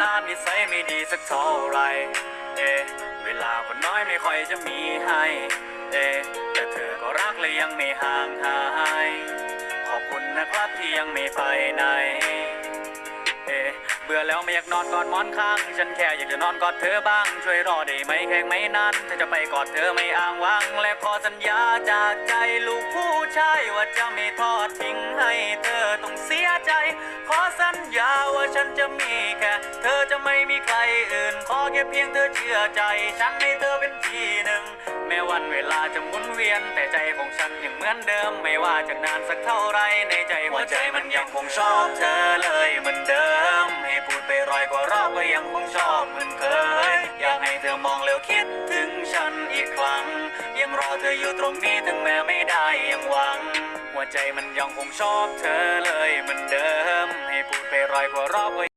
นานนิสัยไม่ดีสักเท่าไรเอเวลาคนน้อยไม่ค่อยจะมีให้เอแต่เธอก็รักและยังไม่ห่างหายขอบคุณนะครับที่ยังไม่ไปไหนเอ๊เบื่อแล้วไม่อยากนอนกอดมอนข้าง ฉันแค่อยากจะนอนกอดเธอบ้าง ช่วยรอได้ไหมแค่ไหม่นานถ้าจะไปกอดเธอไม่อ้างว้าง และขอสัญญาจากใจลูกผู้ชายว่าจะไม่ทอดทิ้งให้เธอต้องเสียใจ ขอสัญญาว่าฉันจะมีแค่ จะไม่มีใครอื่น ขอแค่เพียงเธอเชื่อใจ ฉันให้เธอเป็นที่หนึ่ง แม้วันเวลาจะหมุนเวียน แต่ใจของฉันยังเหมือนเดิม ไม่ว่าจะนานสักเท่าไรในใจหัวใจมันยังคงชอบเธอเลยเหมือนเดิม ให้พูดไปร้อยกว่ารอบก็ยังคงชอบเหมือนเคย อยากให้เธอมองแล้วคิดถึงฉันอีกครั้ง ยังรอเธออยู่ตรงนี้ถึงแม้ไม่ได้ยังหวัง หัวใจมันยังคงชอบเธอเลยเหมือนเดิม ให้พูดไปร้อยกว่ารอบก็